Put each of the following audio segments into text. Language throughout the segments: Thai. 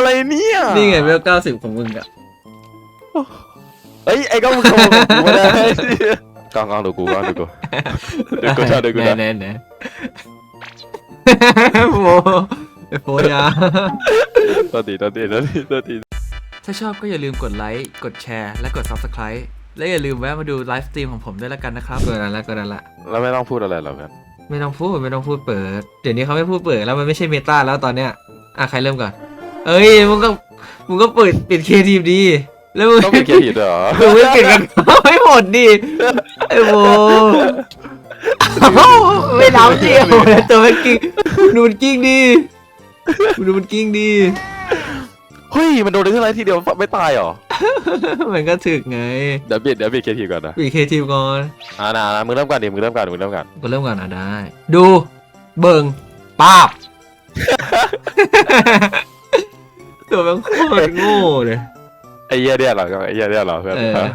อะไรเนี่ยนี่ไงเวลเก้าสิบของมึงอะเอ้ยไอ้กล้องมึงขโมยของกูไม่ได้กล้องกล้องดูกูกล้องดูกูดูกูชอบดูกูแน่นะแน่แน่โฟไอ้โฟยา ตัวตีตัวตีตัวตีตัวตีถ้าชอบก็อย่าลืมกดไลค์ กดแชร์ และกด Subscribe และอย่าลืมแวะมาดูไลฟ์สตรีมของผมด้วยละกันนะครับ กดนั้นละกดนั้นละ แล้วไม่ต้องพูดอะไรหรอกครับไม่ต้องพูดไม่ต้องพูดเปิด เดี๋ยวนี้เขาไม่พูดเปิดแล้วมันไม่ใช่เมตาแล้วตอนเนี้ย อะใครเริ่มก่อน เอ้ยมึงก็มึงก็เปิดปิดเคทีมดี แล้วมึงต้องเป็นเกียร์ผิดเหรอมึงไม่ปิดกันไม่หมดดิไอ้โบไม่น้ำจริงโอ้ยตัวมันกิ้งดูมันกิ้งดิดูมันกิ้งดิเฮ้ยมันโดนได้เท่าไรทีเดียวไม่ตายเหรอมันก็ถึกไงเดี๋ยวเบียดเดี๋ยวเบียดเกียร์ผิดก่อนนะปิดเคทีมก่อนอ่านะนะมึงเริ่มก่อนดิมึงเริ่มก่อนมึงเริ่มก่อนก็เริ่มก่อนอะได้ ดู เบิ่งป้าบ ตัวมันโคตรโง่เลย ไอ้เหี้ยเนี่ยเหรอไอ้เหี้ยเนี่ยเหรอเพื่อนเออ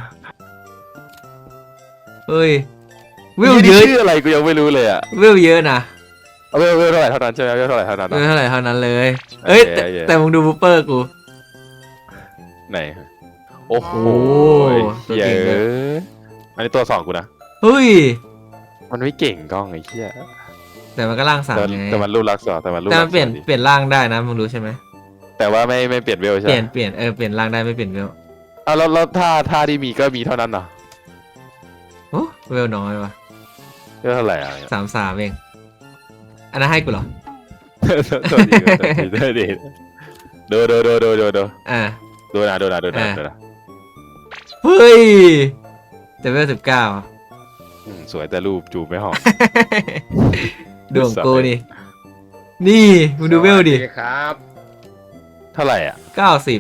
เฮ้ยวิวนี่เยอะชื่ออะไรกูยังไม่รู้เลยอะวิวเยอะนะเอาเวลเวลเท่าไหร่เท่านั้นใช่ไหมเวลเท่าไหร่เท่านั้นวิวอะเท่าไหร่เท่านั้นเลย เอ้ยแต่โอเคโอเค แต่มึงดูบูปเปอร์กู ไหนโอ้โหโอ้ตัวเหี้ยเก่งเลยเอ้ยอันนี้ตัวสองกูนะเฮ้ย มันไม่เก่งกล้องไอ้เหี้ยแต่มันก็ล่างสามแต่ไงแต่มันรูปลักษณ์สองแต่มันรูปแต่ลัมักนษณ์เปลี่ยนสองดิเปลี่ยนร่างได้นะมึงรู้ใช่ไหม แต่ว่าไม่ไม่เปลี่ยนเวลใช่เปไหลี่ยนมเปลี่ยนเออเปลี่ยนร่างได้ไม่เปลี่ยนเวลอะแล้วแล้วท่าท่าที่มีก็มีเท่านั้นเหรอโอ้เวลน้อยว่ะเวลเท่าไหร่อะ สามสามเองอันนั้นให้กูเหรอ ตัวดีตัวดีตัวดีดูดูดูดูดูดูอ่า ดูนะดูนะดูนะอะดูนะเฮ้ยแต่เวลสิบเก้าอืมสวยแต่รูปจูบไม่หอม ดวงกูนี่ นี่มึงดูเวลดิ สสครับ เท่าไหร่อะเก้าสิบ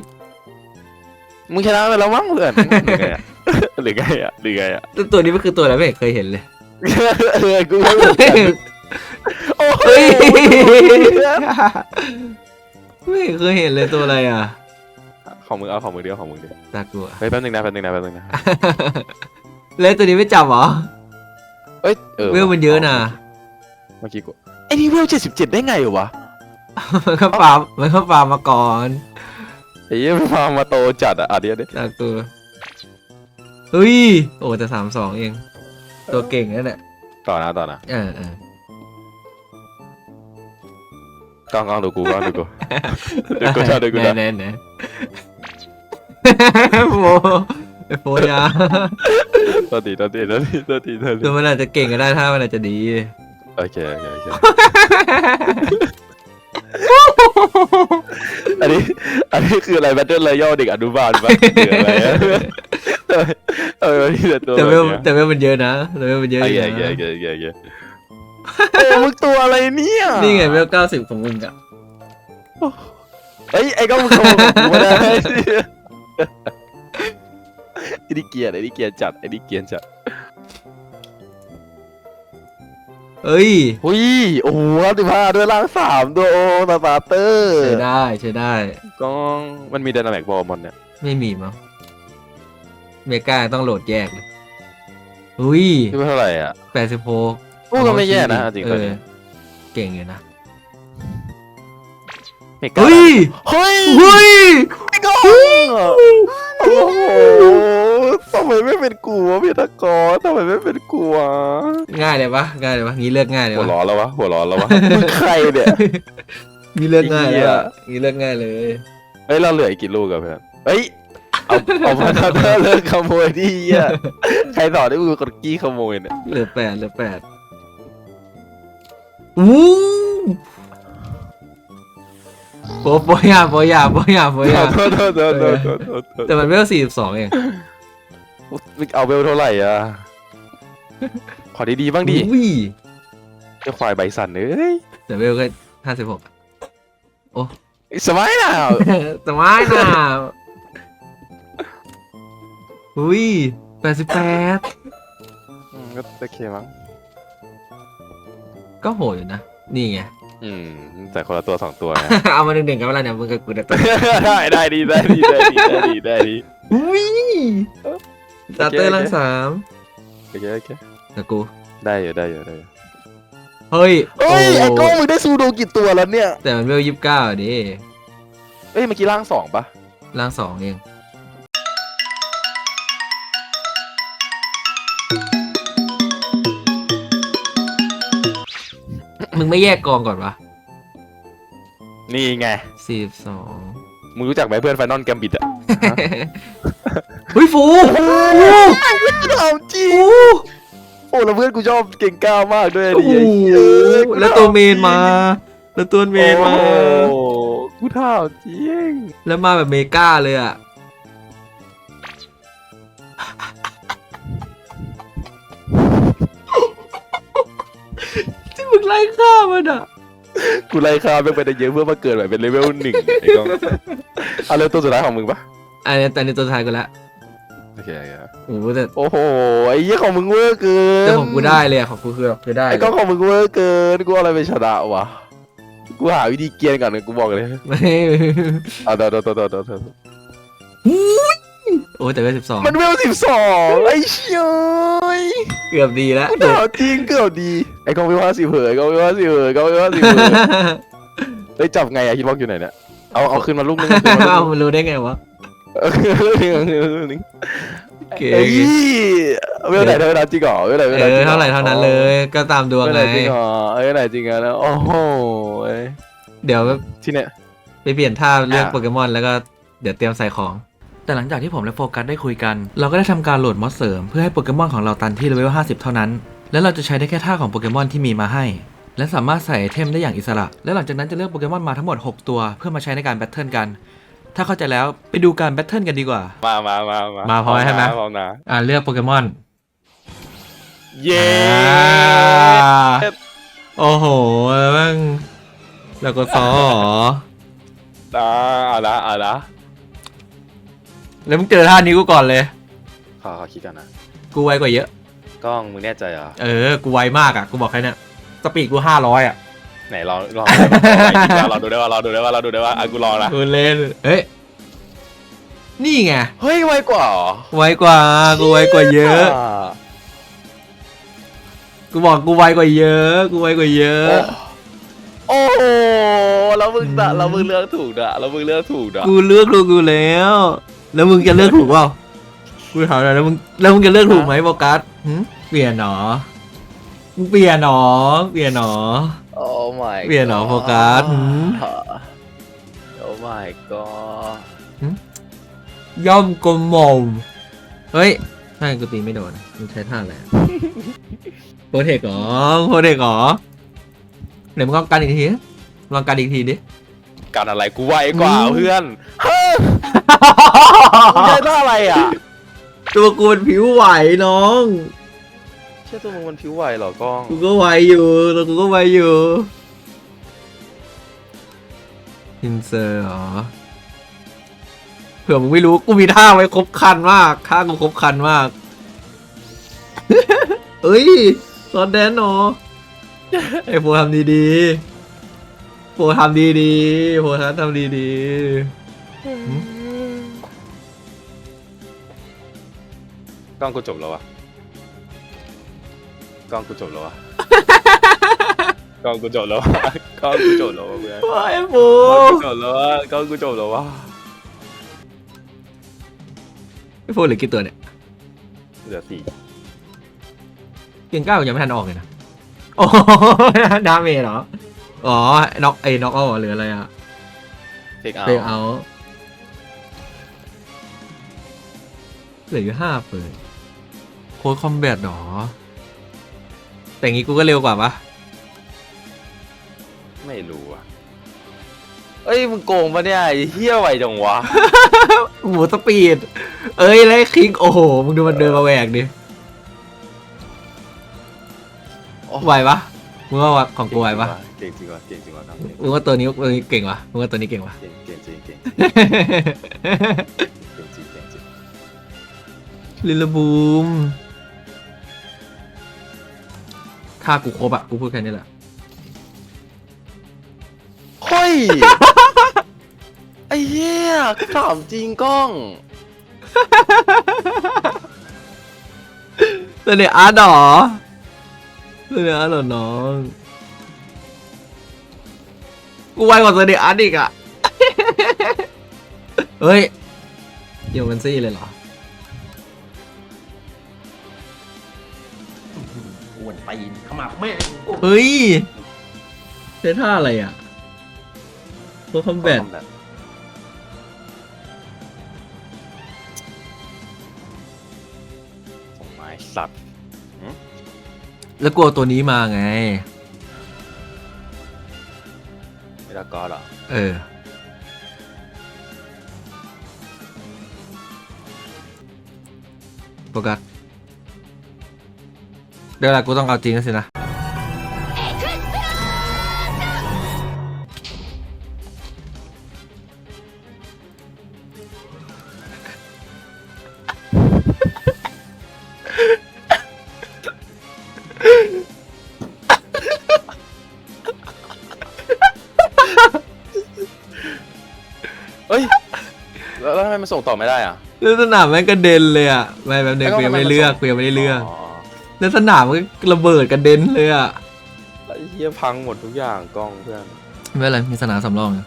มึงชนะไปแล้วมั้งเพื่อนหรือไงอะหรือไงอะหรือไงอะตัวนี้มันคือตัวอะไรไม่เห็นเคยเห็นเลยเออกูไม่รู้โอ้เฮ้ยยไม่เคยเห็นเลยตัวอะไรอะของมึงเอาของมึงเดียวของมึงเดียวตากลัวเฮ้ยแป๊บนึงนะแป๊บนึงนะแป๊บนึงนะแล้วตัวนี้ไม่จับเหรอเอ้ยเออเวลมันเยอะนะเมื่อกี้กูไอ้นี่เวลเจ็ดสิบเจ็ดได้ไงวะ มันก็ฟาร์มมันก็ฟาร์มมาก่อนไอ้ยี่มันฟาร์มมาโตจัดอะอะเดี๋ยวเดี๋ยวตากลัวเฮ้ย โอ้แต่สามสองเอง ตัวเก่งนั่นแหละต่อนะต่อนะเออเออกล้องกล้องดูกูกล้องดูกูดูกูชอบดูกูแน่นะแน่แน่โฟไอ้โฟยาตัวตีตัวตีตัวตีตัวตีตัวตีคือมันอาจจะเก่งก็ได้ถ้ามันอาจจะดีโอเคโอเคโอเค อันนี้ อันนี้คืออะไรแบทเทิลรอยัลเด็กอนุบาลปะหรืออะไรอะเออมันมีแต่ตัวแต่แบบเวลเนี้ยแต่เวลมันเยอะนะแต่เวลมันเยอะโออเคยู่โอเคนะโอเคโอเคโอเคโอ้มึงตัวอะไรเนี่ยนี่ไงเวลเก้าสิบของมึงอะเอ้ยไอ้ก็มึงขโมยของกูไม่ได้ไอ้นี่เกลียดไอ้นี่เกลียดจัดไอ้นี่เกลียดจัด เอ้ยหุยโอ้โหสิบห้าด้วยล่างสามตัวโอ้ตาตาเตอร์ใช้ได้ใช้ได้กล้องมันมีไดนามิกบอลมันเนี่ยไม่มีมั้งเมกาต้องโหลดแยกเลยอุ้ยที่เท่าไหร่อะแปดสิบหกโอ้ก็ไม่แย่นะจริงเอตัวอนี้เก่งอยู่นะเมกาเฮ้ยเฮ้ยเฮ้ยไอ้กล้องโอ้โห ทำไมไม่เป็นกูวะพี่ตะกอนทำไมไม่เป็นกูวะง่ายเลยปะง่ายเลยปะงี้เลือกง่ายเลยหัวปะร้อนแล้ววะหัวร้อนแล้ววะมึงใครเนี่ย งี้เลือกง่ายเลยไอ้เหี้ยอะงี้เลือกง่ายเลย เฮ้ยเราเหลืออีกกี่ลูกอะเพื่อนเฮ้ยเอาเอาพันธะเลิกขโมยดิเหี้ยใครสอนให้มึงกดกี้ขโมยเนี่ยเหลือแปดเหลือแปดอู้โปโปยาโปยาโปยาโปยาโทษโทษโทษโทษโทษโทษโทษแต่มันเวลสี่สิบสองเองมึง เอาเบลเท่าไหร่อะขอดีๆบ้างดิอุ้ยเจ้าควายใบสันเอ้ยแต่เวลก็ห้าสิบหกสมัยน่ะแต่ว่าน่ะอุ้ยแปดสิบแปดอืมก็โอเคมั้งก็โหดอยู่นะ นี่ไง อืมแต่คนละตัวสองตัวนะ เอามาหนึ่งๆกันเวลาเนี่ยมึงกับกูเนี่ยตัวได้ได้ดีได้ดีได้ดีได้ดีได้ดี อุ้ยส ตาร์เตอร์ลังสามโอเคโอเคกับกูได้อยู่ได้อยู่ได้อยู่เฮ้ยเฮ้ยไอ้กล้องมึงได้ซูโดกี่ตัวแล้วเนี่ย แต่มันเวลยี่สิบเก้าดิเอ้ยเมื่อกี้ร่างสองปะร่างสองเองมึงไม่แยกกองก่อนวะนี่ไงสี่สองมึงรู้จักไหมเพื่อนไฟนอลแกมบิดอะ เฮ้ยฟูฟูเอาจริงโอ้แล้วเพื่อนกูชอบเก่งก้าวมากด้วยโอ้ดิแล้วตัวเมนมา แล้วตัวเมนมา โอ้โหกูถามจริงแล้วมาแบบเมกาเลยอะ ที่มึงไล่ฆ่ามันอะ กูไล่ข้ามไปไปได้เยอะเพื่อมาเกิดแบบเป็นเลเวลหนึ่งไอ้กล้องเอาเร็วตัวสุดท้ายของมึงปะ อันนี้แต่ในตัวท้ายกูละโอเคโอเคโอ้โหแต่โอ้โหไอ้เหี้ยของมึงเวอร์เกินแต่ของกูได้เลยอะของกูคือแบบคือได้ไอ้กล้องของมึงเวอร์เกินกูเอาอะไรไปชนะวะกูหาวิธีเกรียนก่อนนะกูบอกเลยไม่เอาเดี๋ยวเดี๋ยวเดี๋ยวเดี๋ยวเดี๋ยวโอ้ยแต่ก็สิบสองมันเวลสิบสองไอ้เชี่ยเกือบดีแล้วกูถามจริงเกือบดีไอ้กล้องวิวห้าสิบเหยไอ้กล้องวิวห้าสิบเหยไอ้กล้องวิวห้าสิบเหยเฮ้ยจับไงอะฮิตบ็อกอยู่ไหนเนี่ยเอาเอาขึ้นมาลูกนึงเอาขึ้นมาลูกนึง เอามันรู้ได้ไงวะ เอาขึ้นมาลูกนึงเอาขึ้นมาลูกนึงเก่งเอ้ยเวลไหนเท่านั้นจริงเหรอเวลไหนเวลเอไหนจอริงหรอเท่าไหร่เท่านั้นเลย ก็ตามดวงเวลไงไหนจริงเหรอเอ้ยไหนจริงอะแล้วโอ้โหเอ้ยเดี๋ยวที่เนี่ย ไปเปลี่ยนท่าเลือกอะ โปเกมอนแล้วก็เดี๋ยวเตรียมใส่ของ แต่หลังจากที่ผมและโฟกัสได้คุยกัน เราก็ได้ทำการโหลดมอสเสริมเพื่อให้โปเกมอนของเราตันที่เลเวล 50 เท่านั้น และเราจะใช้ได้แค่ท่าของโปเกมอนที่มีมาให้ และสามารถใส่ไอเทมได้อย่างอิสระ และหลังจากนั้นจะเลือกโปเกมอนมาทั้งหมด 6 ตัว เพื่อมาใช้ในการแบทเทิลกัน ถ้าเข้าใจแล้วไปดูการแบทเทิลกันดีกว่ามามามามามาพร้อมใช่ไหม พร้อมนะอ่าเลือกโปเกมอนเย้โอ้โหแม่งแล้วก็ซอเหรออ่าเอาละเอาละแล้วมึงเจอท่านี้กูก่อนเลย ขอขอคิดกันนะกูไวกว่าเยอะ กล้องมึงแน่ใจเหรอเออ กูไวมากอะ กูบอกแค่เนี้ยสปีดกูห้าร้อยอะ ไหนลองลองเราดูได้ว่าเราดูได้ว่าเราดูได้ว่าอะกูลองละกูเล่นเฮ้ยนี่ไงเฮ้ยไวกว่าเหรอไวกว่ากูไวกว่าเยอะ กูบอกกูไวกว่าเยอะ กูไวกว่าเยอะ โอ้โหแล้วมึงอะอืมแล้วมึงเลือกถูกอะแล้วมึงเลือกถูกอะกูเลือกถูกกูแล้ว แล้วมึงจะเลือกถูกเปล่ากูถามหน่อยแล้วมึงแล้วมึงจะเลือกถูกไหมโฟกัสหึเปลี่ยนหนอมึงเปลี่ยนหนอเปลี่ยนหนอ โอ้ my เปลี่ยนเหรอโฟกัสหืม โอ้ my god ย่อมกลมหม่อมเฮ้ยท่ากูตีไม่โดนมึงใช้ท่าอะไรอะ โปรเทคเหรอโปรเทคเหรอเดี๋ยวมึงลองกันอีกทีลองกันอีกทีดิ การอะไรกูไวกว่าอืม เพื่อนเฮ้ยมึงใช้ท่าอะไรอะตัวกูมันผิวไหวน้องเชื่อตัวมึงมันผิวไหวเหรอกล้อง กูก็ไวอยู่ตัวกูก็ไวอยู่ อินเซอร์เหรอ เผื่อมึงไม่รู้กูมีท่าไว้ครบคันมากท่ากูครบคันมาก เอ้ยตอนแดนเนาะไอ้โฟทำดีๆโฟทำดีๆโฟทำดีกล้องกูจบแล้ววะ กล้องกูจบแล้ววะ กล้องกูจบแล้ววะกล้องกูจบแล้ววะเพื่อนๆไอ้โฟกล้องกูจบแล้ววะกล้องกูจบแล้ววะไอ้โฟเหลือกี่ตัวเนี่ยเหลือสี่เก่งเก้ายังไม่ทันออกเลยนะโอ้ดาเมจเหรอ อ๋อน็อกไอ้น็อกเอาหรืออะไรอะเทคเอาเบรกเอาเหลืออยู่ห้าเปิดโค้ดคอมแบทหรอ แต่งี้กูก็เร็วกว่าปะไม่รู้อะเอ้ยมึงโกงปะเนี่ยไอ้เฮี้ยไหวจังวะหมูสปีด เอ้ยแล้วไอ้คิง โอ้โห มึงดูมันเดินมาแหวกดิโอ้ ไหวปะมึงว่าของกูไหวปะเก่งจริงวะเก่งจริงวะน้องมึงว่าตัวนี้ตัวนี้เก่งวะมึงว่าตัวนี้เก่งวะ เก่งเก่งจริงเก่งเก่งจริงเก่งจริงลิลลาบูม ถ้ากูครบอะกูพูดแค่นี้แหละเฮ้ย ไอ้เหี้ยถามจริงกล้อง เสน่ห์อาร์ตเหรอเสน่ห์อาร์ตเหรอน้องกูไวกว่าเสน่ห์อาร์ตอีกอะเฮ้ยเกี่ยวกันซี่เลยเหรออ้วนตีนข มับแม่งเฮ้ยใช้ท่าอะไรอะตัวคอมแบทส่งไม้สัตว์แล้วกลัวตัวนี้มาไงไม่ได้ก็เหรอ เออ โฟกัส เดี๋ยวละกูต้องเอาจริงแล้วสินะเฮ้ย แล้วแล้วทำไมมันส่งต่อไม่ได้อะแล้วสนามแม่งกระเด็นเลยอะไม่แบบเด็กแล้วกูยังทำไม่ได้เลือกนส่งกูยังไม่ได้เลือก อ๋อ แล้วสนามมันก็ระเบิดกระเด็นเลยอะไอ้เหี้ยพังหมดทุกอย่างกล้องเพื่อน ไม่เป็นไรมีสนามสำรองอยู่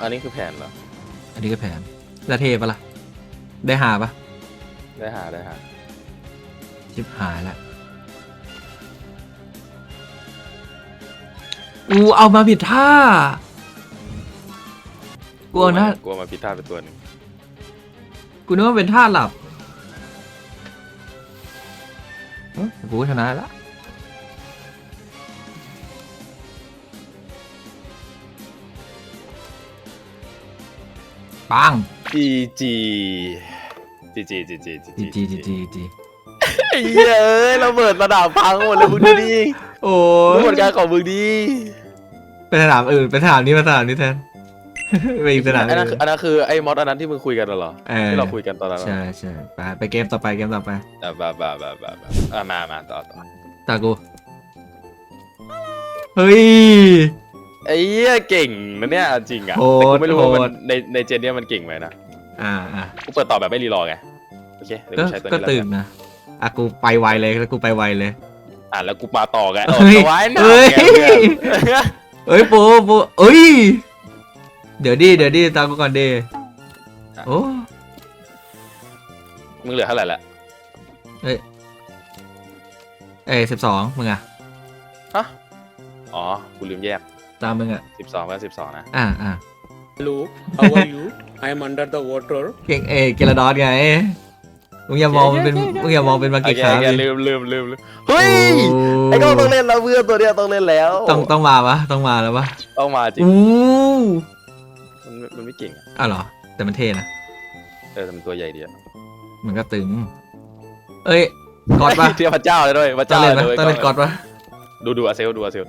อันนี้คือแผนเหรอ อันนี้ก็แผนแล้วเทปะล่ะ ได้หาปะได้หาได้หา ชิบหายละอูเอามาผิดท่ากลัวนะ กลัวมาพิดท่าเป็นตัวหนึ่งกูนึกว่าเป็นท่าหลับ กูก็ชนะแล้วปังจีจีจีจีจีจีจีจีจีจีจีไอ้เหี้ยเอ้ยเราเบิดสนามพังหมดเลยมึงดูดิโอ้มึงผยลการของมึงดีเป็นสนามอื่นเป็นสนามนี้เป็นสนามนี้แทน ไปอีกสนามอันนั้นอื่คือนอันนั้นคือไอ้มอสอันนั้นที่มึงคุยกันน่ะเหรอเออที่เราคุยกันตอนนั้นเหรอใช่ใช่ไปไปเกมต่อไปเกมต่อไปอะบ้าบ้าบ้าบ้าบ้าอะมามาต่อต่อตากูเฮ้ย ไอ้เหี้ยเก่งนะเนี่ยจริงอะโหดแต่กูไม่รู้ว่าโหมันดในในเจนเนี้ยมันเก่งไหมนะอ่าอ่ากูเปิดต่อแบบไม่รีรอไงโอเคเดี๋ยวก็กูใช้ตัวก็นี้แล้วตื่กันนนะอะกูไปไวเลยแล้วกูไปไวเลย อะแล้วกูมาต่อไงเฮ้ยเอาไว้หน่เฮ้อยยไงเพื่อนเอ้ยปูปูเอ้ย เดี๋ยวดิเดี๋ยวดิตามกูก่อนดิโอ้มึงเหลือเท่าไหร่ละเอ้สิบสองมึงอะฮะอ๋อกูลืมแยกตามมึงอะสิบสองก็สิบสองนะอ่าอ่า Hello, how are you? I am under the water. เก่งเอเกลาดอสไงมึงอย่ามองมันเป็นมึงอย่ามองเป็นมาโอกิเคคาโอเคดิลืมลืมลืมลืมเฮ้ยโไอ้ก็ต้องเล่นแล้วเพื่อนตัวเนี้ยต้องเล่นแล้ว ต้องต้องมาปะต้องมาแล้วปะต้องมาจริงอู้มัน มันไม่เก่งอะอ้าวเหรอ แต่มันเท่นะ เออแต่มันตัวใหญ่ดีอะมันก็ตึง เอ้ยกอดปะเทียบพระเจ้าเลยด้วยพระต้องเจ้าเล่นปะเลยต้องเล่นกอดปะ ดูดูอาเซลดูอาเซล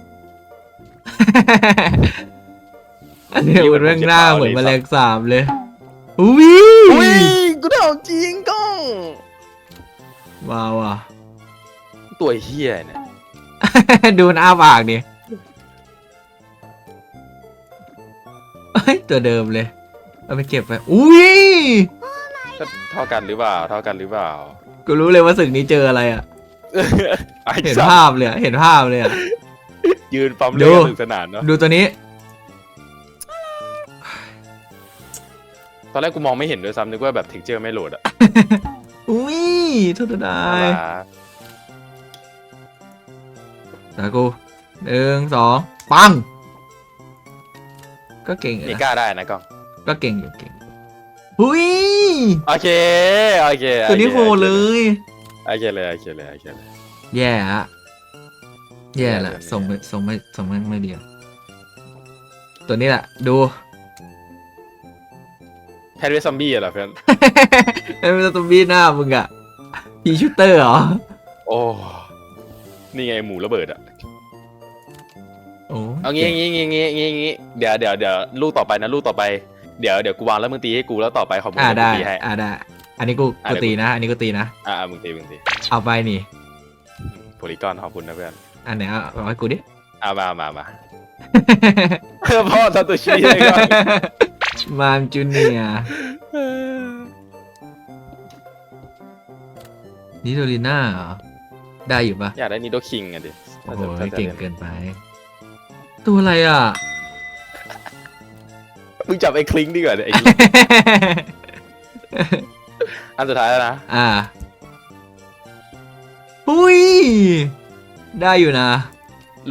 อันนี้มันเรื่องหน้าเหมือนแมลงสาบเลยอุ้ยอุ้ยกูได้เอาจริงกล้องว้าวอะ ตัวเฮียเนี่ย ดูมันอ้าปากดิ เฮ้ยตัวเดิมเลย เอาไปเก็บไปอุ้ยก็เท่ากันหรือเปล่า เท่ากันหรือเปล่า กูรู้เลยว่าศึกนี้เจออะไรอะ ไอ้เห็นสัสภาพเลยอะเห็นภาพเลยอะ ยืนปั๊มดูเลือดสนุกสนานเนาะดูตัวนี้ ตอนแรกกูมองไม่เห็นด้วยซ้ำนึกว่าแบบเท็กเจอร์ไม่โหลดอะอุ้ยโทษได้น่ารักตากูหนึ่งสองปัง ก็เก่งอยู่มีนะกล้าได้นะกล้องก็เก่งอยู่เก่งหุ้ยโอเคโอเคตัวนี้โหดเลย โอเคเลยโอเคเลยโอเคเลย แย่อะแย่ละแย่เลย ส่งไปส่งไม่ส่งไม่ไม่เดียว ตัวนี้แหละ ดู แพทเวซอมบี้อะเหรอเพื่อนไอ้เป็นตัวบีหน้ามึงอะพีชูเตอร์เหรอ โอ้นี่ไงหมูระเบิดอะโอ้ เอางี้งี้งี้งี้งี้งี้เดี๋ยวเดี๋ยวเดี๋ยวลูกต่อไปนะลูกต่อไปเดี๋ยวเดี๋ยวกูวางแล้วมึงตีให้กูแล้วต่อไปขอมึงอ่ากูได้ตีให้อ่าได้ อันนี้กูอะกูเดี๋ยวตีนะ อันนี้กูตีนะอ่ามึงตีมึงตีเอาไปนี่โพลีกอนขอบคุณนะเพื่อนอันไหนเอาเอาให้กูดิเอามามามาพ่อซาโตชิเลยก่อนมามจูเนียนิโดลิน่าเหรอได้อยู่ปะอยากได้นิโดคิงอะดิโอ้โหถ้าจะเก่งถ้าจะเกินไป ตัวอะไรอะ มึงจับไอ้คลิงดีกว่าเนี่ยไอ้อันสุดท้ายแล้วนะ อ่าหุยได้อยู่นะ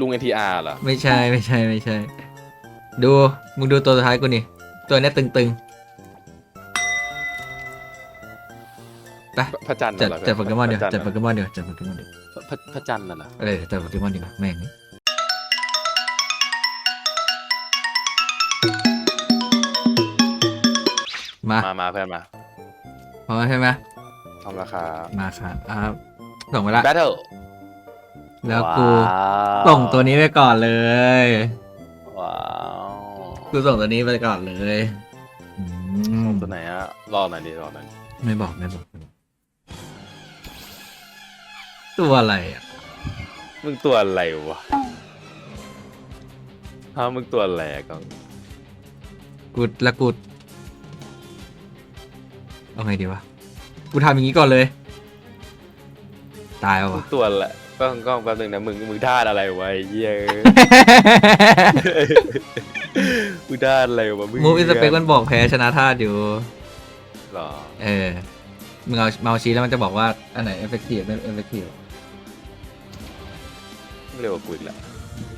ลุง NTR เหรอ ไม่ใช่ไม่ใช่ไม่ใช่ ดู มึงดูตัวสุดท้ายกูนี่ ตัวเนี้ยตึงๆไปพระจันทร์จัดน่ะเหรอจัดโปเกมอนเดียวพระจัดทร์โปเกมอนเดียวจัดโปเกมอนเดียวพระพระจันทร์น่ะเหรอ เออจัดโปเกมอนดีกว่าแม่ง มามามาเพื่อนมาพร้อมแล้วใช่ไหมทำราคามาครับอ่าส่งไปละ Battle แล้วกูว้าวส่งตัวนี้ไปก่อนเลย ว้าวกูส่งตัวนี้ไปก่อนเลยอืมตัวไหนอะรอหน่อยดิรอหน่อยดิไม่บอกไม่บอกไม่บอก ตัวอะไรอะ มึงตัวอะไรวะฮะมึงตัวอะไรอะกองกูและกู เอาไงดีวะ กูทำอย่างนี้ก่อนเลย ตายเอามึวะงตัวอะไรกล้องกล้องแป๊บนึงนะมึงมึงท่าอะไรวะไอ้เหี้ยมึงท่าอะไรวะมึงมูฟอินสเปกมันบอกแพ้ชนะธาตุอยู่ หรอเออ มึงเอาเมาส์ชี้แล้วมันจะบอกว่า อันไหนเอฟเฟกตีฟไม่เอฟเฟกตีฟมึงเร็วกว่ากูอีกแหละ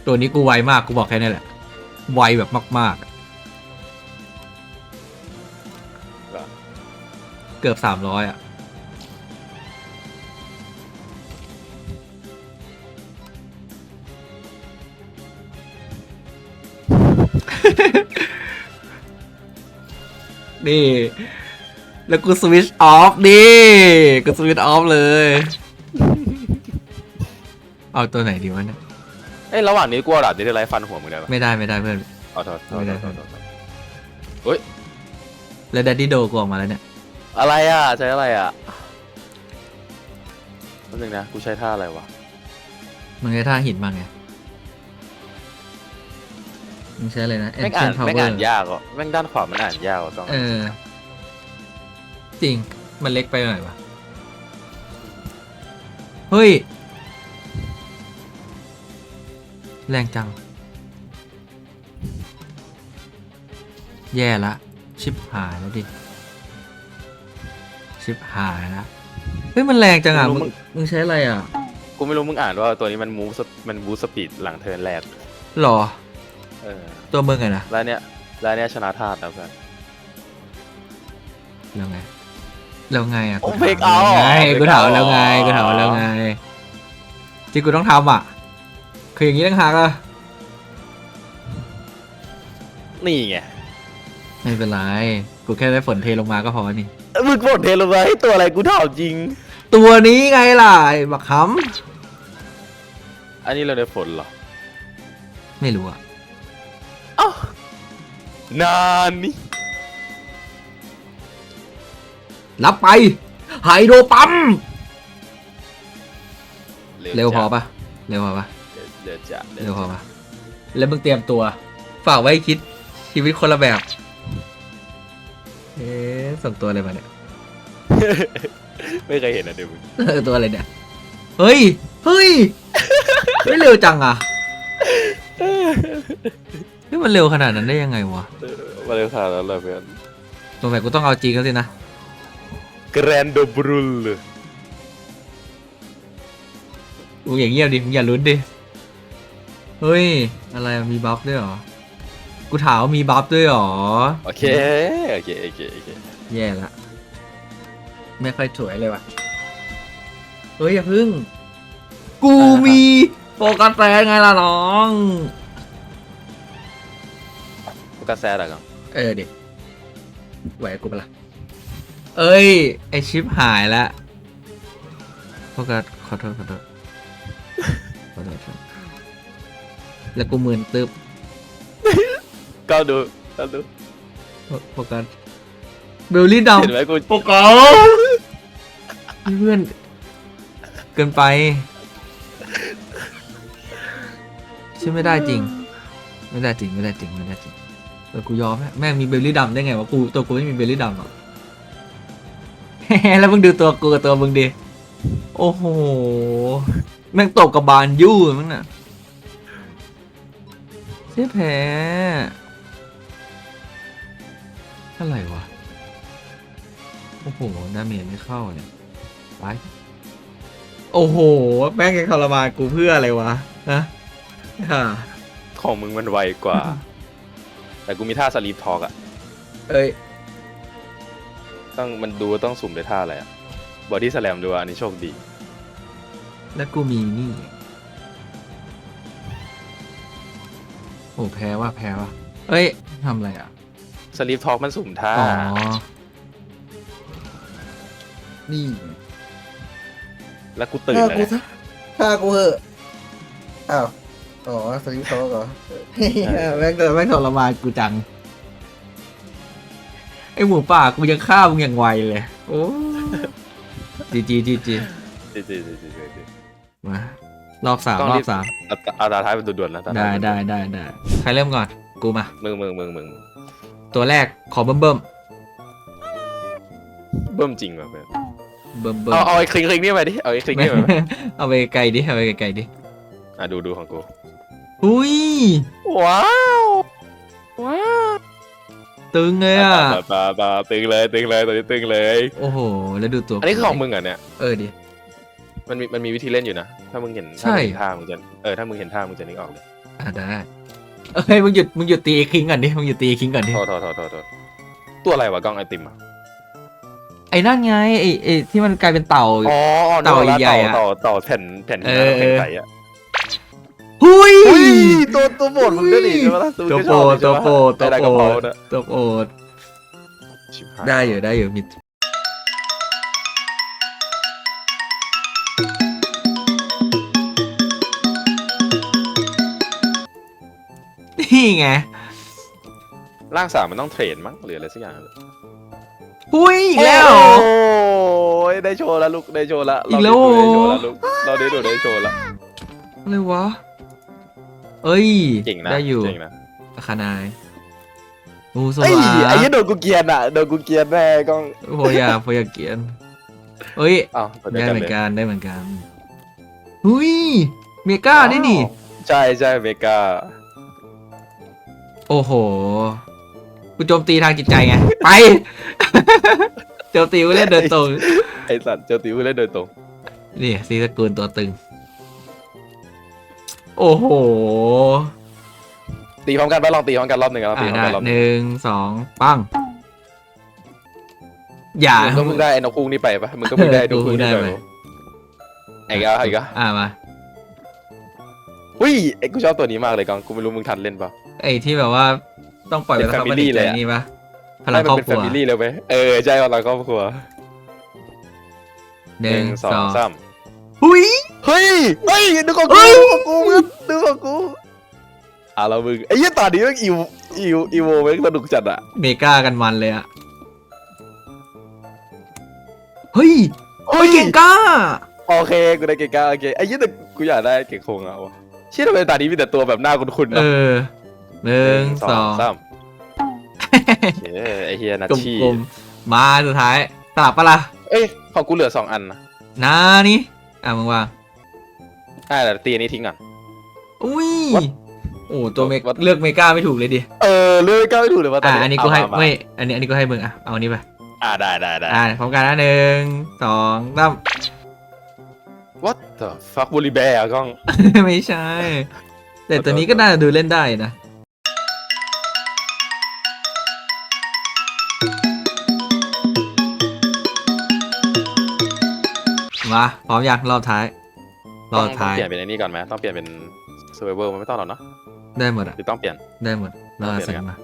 ตัวนี้กูไวมาก กูบอกแค่นี้แหละ ไวแบบมากหรอๆ เกือบสามร้อยอะ นี่ แล้วกูสวิตช์ออฟดิกูสวิตช์ออฟเลย เอาตัวไหนดีวะเนี่ย เอ้ยระหว่างนี้กูเอาดาบนี้ได้ไรฟันหัวมึงได้ปะไม่ได้ไม่ได้เพื่อน เอาโทษโทษไม่ได้โทษโทษโทษแล้วดัดดี้โดกูออกมาแล้วเนี่ย อะไรอะ ใช้อะไรอะแป๊บนึงนะ กูใช้ท่าอะไรวะมึงใช้ท่าหินมาไงมึงใช้อะไรนะ แม่งอ่าน Ancient Power แม่งอ่านยากอะแม่งด้านขวามันอ่านยากอะต้อง เออ จริง มันเล็กไปหน่อยวะเฮ้ย แรงจัง แย่ละ ชิบหายแล้วดิ ชิบหายละเฮ้ยมันแรงจังอะมึงมึงใช้อะไรอะ กูไม่รู้มึงอ่านว่าตัวนี้มันมูฟมันบูสปีดหลังเทิร์นแรกหรอ เออตัวมึงไงนะแล้วเนี้ยแล้วเนี้ยชนะธาตุนะเพื่อนแล้วไงแล้วไงอะโอ้กูเพกถามเอาแล้วไงเพกกูถามแล้วไงเอากูถามแล้วไงที่กูต้องทำอะ คืออย่างนี้ตั้งหากอะนี่ไงไม่เป็นไร กูแค่ได้ฝนเทลงมาก็พอนี่ มึงบ่นเทลงมาให้ตัวอะไรกูถามจริง ตัวนี้ไงล่ะไอ้บักคอันนี้เราได้ฝนเหรอำไม่รู้อะอ้าวนานนี่รับไป ไฮโดรปั๊ม เร็วพอจัดปะเร็วพอปะเร็วจ้ะเร็วพอปะแล้วมึงเตรียมตัว ฝากไว้คิดชีวิตคนละแบบ เอ๊ะ ส่งตัวอะไรมาเนี่ย ไม่เคยเห็นอะเดี๋ยวมึงเออตัวอะไรเนี่ย เฮ้ย เฮ้ย ไม่เร็วจังอะเฮ้ยมันเร็วขนาดนั้นได้ยังไงวะเออมาเร็วขนาดนั้นเลยเพื่อนสงสัยกูต้องเอาจริงแล้วสินะ แกรนโดบรูลกูอย่างเงียบดิมึงอย่าลุ้นดิ เฮ้ย อะไรอะมีบัฟด้วยเหรอ กูถามว่ามีบัฟด้วยเหรอ โอเค โอเค โอเคโอเค แย่ละ ไม่ค่อยสวยเลยว่ะ เฮ้ย อย่าพึ่ง กูมีโฟกัสแฟนไงล่ะน้องโฟกัสแซดอะกังเออเด็กไหวกับกูปะล่ะ เอ้ย ไอชิปหายละโฟกัสขอโทษขอโทษขอโทษครับแล้วกูมืนตึบก็ดูก็ดูโฟโฟกัส เบลลี่ดำเห็นไหมกูโฟกัสเพื่อน เกินไปใช่ไม่ได้จริง ไม่ได้จริง ไม่ได้จริง ไม่ได้จริงเออกูยอมแม่แม่งมีเบลลี่ดำได้ไงวะ กูตัวกูไม่มีเบลลี่ดำหรอก แล้วมึงดูตัวกูกับตัวมึงดิ โอ้โห แม่งตบกับบานยู่มั้งน่ะเสียแพ้อะไรวะ โอ้โหดาเมจไม่เข้าเนี่ยไปโอ้โห แม่งยังทรมานกูเพื่ออะไรวะฮะฮ่าของมึงมันไวกว่า แต่กูมีท่าสลีปทอกอะเอ้ย ต้องมันดูว่าต้องสุ่มด้วยท่าอะไรอะบอดี้สแลมดูว่าอันนี้โชคดี แล้วกูมีนี่ โอ้แพ้ว่าแพ้ว่าเอ้ยทำอะไรอะสลีปทอกมันสุ่มท่า อ๋อ นี่แล้วกูตื่นฆ่าเลยกูนะ ซะฆ่ากูเหอะอ้าวอ๋อสลิปโต๊ะเหรอแม่งแม่งทรมานกูจัง ไอหมูป่ากูยังฆ่ามึงอย่างไวเลย โอ้จีจีจีจีจีจีจีจีจีมารอบสามต้องรรีอบบสามเอาเอาตาท้ายเป็นด่วนๆแล้วตาท้าได้ยได้ได้ได้ใครเริ่มก่อน กูมามึงมึงมึงมึงตัวแรกขอเบิ่มเบิ่มเบิ่มจริงว่ะเพื่อน เบิ่มเบิ่มเอาเอาไอ้คลิกคลิกนี่ไปดิ เอาไอ้คลิกนี่ไปไหมเอาไปไกลดิ เอาไปไกลดิ อะดูดูของกู อุ้ย ว้าว ว้าวตึงเลยอะตาตาตาตึงเลยตึงเลยตัวนี้ตึงเลย โอ้โห แล้วดูตัวอันนี้คือของมึงเหรอเนี่ย เออดิ มันมีมันมีวิธีเล่นอยู่นะ ถ้ามึงเห็นใช่ถ้ามึงเห็นท่ามึงจะ เออ ถ้ามึงเห็นท่ามึงจะนึกออกเลย อะได้เอ้ยมึงหยุดมึงหยุดตีคิงก่อนดิ มึงหยุดตีคิงก่อนดิ โทษโทษโทษโทษโทษตัวอะไรวะกล้องไอติมอะ ไอ้นั่นไงไอ้ไอ้ที่มันกลายเป็นเต่า อ๋อเต่าใหญ่ๆอะเต่าเต่าแผ่นแผ่นเอหิอมะแผ่นไก่อะหุยอุ้ยตัวตัวโปรดมึงด้วยดิใช่ไหมล่ะตัวโปรดตัวโปรดตัวได้โปกะรเพราดด้วยตัวโปรดชิบหายได้อยู่ได้อยู่มีนี่ไง ร่างสามมันต้องเทรนมั้งหรืออะไรสักอย่าง หุยอีกแล้วเหรอ โอ้ยได้โชว์แล้วลูกได้โชว์แล้วอีกแล้ว เราได้ดูได้โชว์แล้วลูกเราได้ดูได้โชว์แล้วอะไรวะ เอ้ยเก่งนะได้อยู่เก่งนะคานายมูสไอ้วาไอ้ยี่โดนกูเกรียนอะโดนกูเกรียนแน่กล้องโพยาโพยาเกียนเอ้ยอ้าวตัวเดียวได้กันเหมือเลยนกันได้เหมือนกันหุยเมกาได้นี่ ใช่ใช่เมกาโอ้โห กูโจมตีทางจิตใจไง ไป โจมตีกูเล่นเดินตรง ไอสัตว์เจ้าติ๋วเล่นโดยตรง นี่ซีสกุลตัวตึง โอ้โห ตีพร้อมกันไปลองตีพร้อมกันรอบหนึ่งกันลองตีอ่าพร้อมได้กันรอบหหนึ่งนึ่งสองปังอย่า มึงก็มึงได้ไอ้นกคูกนี่ไปปะมึงก็มึงได้ไอ้นกคูกนี่ได้ไปไปปะไอ้กาไอ้กาอ่ามา อุ้ยไอ้กูชอบตัวนี้มากเลยกองกูไม่รู้มึงทันเล่นปะไอ้ที่แบบว่า ต้องปล่อยไปเป็นสักพัก family มันเลยอะ นี่ปะพลังครอบเป็นครัวแฟมิลี่เลยไหมเออใช่พลังครอบครัวหนึ่งสองสามหุย เฮ้ยเฮ้ยดูของเฮ้กูยดูของกูมึงดูของกูอะเรามึงไอ้ยี่ตอนนี้แม่งอิวอิวอิวแม่งสนุกจัดอะเมกากันมันเลยอะเฮ้ยเฮ้ยเก่งกล้า โอเคกูได้เก่งกล้าโอเคไอ้ยี่แต่กูอยากได้เก่งโคงอะวะเชื่อทำไมตอนนี้มีแต่ตัวแบบหน้าคุ้นๆเอเนาะอ หนึ่งสองสามโอเคไอ้เฮียนัทกชีลมๆมาสุดท้ายสลับปะล่ะเอ้ยของกูเหลือสองอันนะนานี่อะมึงวางอ่าแต่ตีอันนี้ทิ้งก่อน อุ้ย What? โอ้ตัวเมก What? เลือกเมกาไม่ถูกเลยดิ เออเลือกก้าวไม่ถูกเลยว่าตอนอะนี้อันนี้กูให้เาาาไม่ อันนี้ อันนี้กูให้มึงอะ เอาอันนี้ไป อ่าได้ได้ได้ อะพร้อมกันนะหนึ่งสองสาม what the fuck บูลลี่แบร์กล้อง ไม่ใช่ แต่ตัวนี้ก็น่าจะดูเล่นได้นะ มาพร้อมยังรอบท้าย รต้อองบต้องท้าย เปลี่ยนเป็นอันนี้ก่อนไหมต้องเปลี่ยนเป็น survivor มันไม่ต้องหรอกเนาะได้หมดอะ หรือต้องเปลี่ยน ได้หมดรอเปลี่ยนสั่งกันมา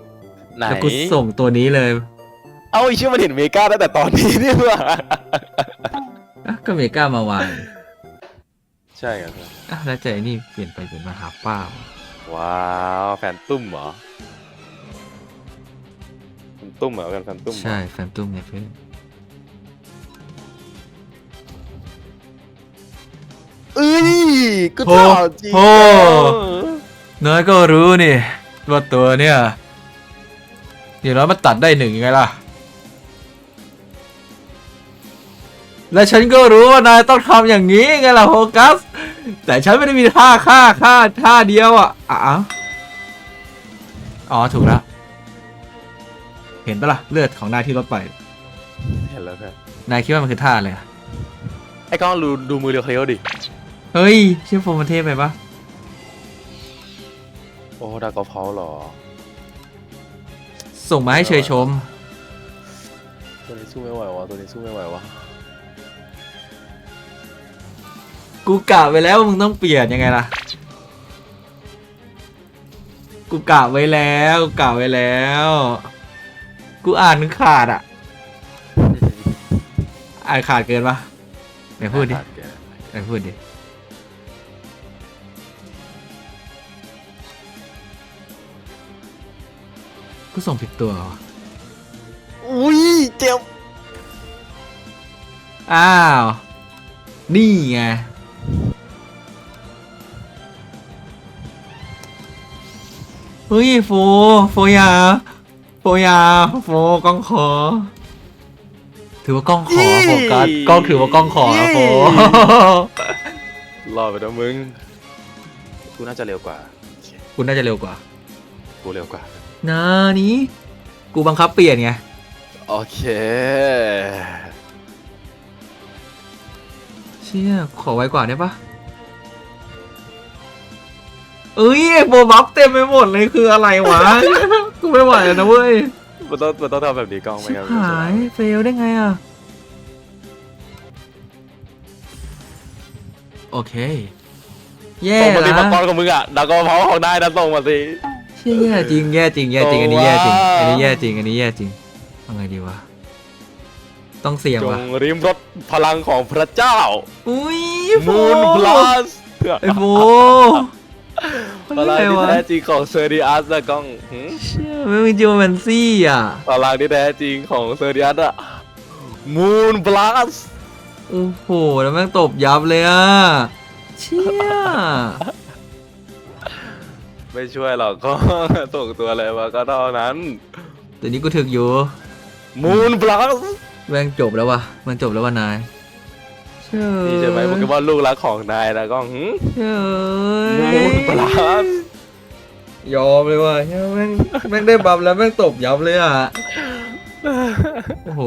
ไหน แล้วกูส่งตัวนี้เลยเอาไอ้เชื่อมันเห็นเมกาตั้งแต่ตอนนี้นี่หว่าอะก็เมกามาวางใช่ครับอะแล้วใจนี่เปลี่ยนไปเป็นมาหาป้าว้าวแฟนตุ้มเหรอแฟนตุ้มเหรอเป็นแฟนตุ้มเหรอใช่แฟนตุ้มไงเพื่อน เอ้ยกูโอ้ถามจริงโอ้ น้อยก็รู้นี่ว่าตัวเนี่ยอย่างน้อยมันตัดได้หนึ่งยังไงล่ะ และฉันก็รู้ว่านายต้องทำอย่างนี้ไงล่ะโฟกัส แต่ฉันไม่ได้มีท่าค่าค่าท่าเดียวอะอ๋ออ๋อถูกแล้วเห็นปะล่ะเลือดของนายที่ลดไป เห็นแล้วเพื่อนนายคิดว่ามันคือท่าอะไรอะไอ้กล้องดูดูมือเรียวเคลียวดิ เฮ้ย เชื่อโฟมมันเทพไปปะโอ้ดากอเพาเหรอส่งมาให้เชยชม ตัวนี้สู้ไม่ไหววะตัวนี้สู้ไม่ไหววะกูกะไว้แล้วมึงต้องเปลี่ยนยังไงล่ะ กูกะไว้แล้วกูกะไว้แล้ว กูอ่านมันขาดอะ อ่านขาดเกินปะไหนพูดดิขาแกไหนพูดดิ กูส่งผิดตัวเหรออุ้ยเจ็บอ้าว นี่ไง เฮ้ยโฟโฟยาโฟยาโฟกล้องขอ ถือว่ากล้องขอโฟกัสกล้องถือว่ากล้องขอโฟรอดไปแล้วมึง กูน่าจะเร็วกว่าโอเคคุณน่าจะเร็วกว่า กูเร็วกว่า นานี้กูบังคับเปลี่ยนไง โอเค เชี่ยขอไว้กว่าได้ปะเอ้ยโบบัฟเต็มไปหมดเลยคืออะไรวะ กูไม่ไหวแล้วนะเว้ยมันต้องมันต้องทำแบบนี้กล้องไหมชิบครับหายเฟลได้ไงอะ โอเค แย่ส่งมาดิละมังกรของมึงอะดากอเพาของนายนะส่งมาสิ เชี่ยแย่จริงแย่จริงแย่จริงอันนี้แย่จริงอันนี้แย่จริงอันนี้แย่จริงเอาไงดีวะต้องเสี่ยงจวะงริมรถพลังของพระเจ้าอุ้ยโฟมูนพลัสไอโฟพลังที่แท้จริงของเซอร์ดิอัสนะกล้องหืมเชี่ยไม่มีจิวแมนซี่อะพลังที่แท้จริงของเซอร์ดิอัสอะมูนพลัสโอ้โหแล้วแม่งตบยับเลยอะเชี่ย ไม่ช่วยหรอกก็ ส่งตัวอะไรมาก็เท่านั้นแต่นี้กูถึกอยู่ มูนพลัสแม่งจบแล้ววะมันจบแล้ววะนายเชื่อนี่ใช่ไหมโปเกมอนลูกรักของนายนะกล้องหืมเชื่อมูนพลัสยอมเลยว่ะเชื่อแม่งแม่งได้บัฟแล้วแม่งตบยับเลยอะ โอ้โห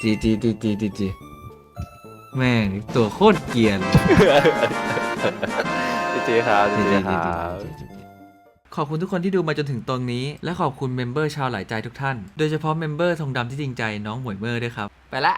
จีจีจีจีจีจีแม่งตัวโคตรเกรียน เจครับเจครับขอบคุณทุกคนที่ดูมาจนถึงตรงนี้ และขอบคุณเมมเบอร์ชาวหลายใจทุกท่าน โดยเฉพาะเมมเบอร์ทองดำที่จริงใจน้องหมวยเมอร์ด้วยครับ ไปละ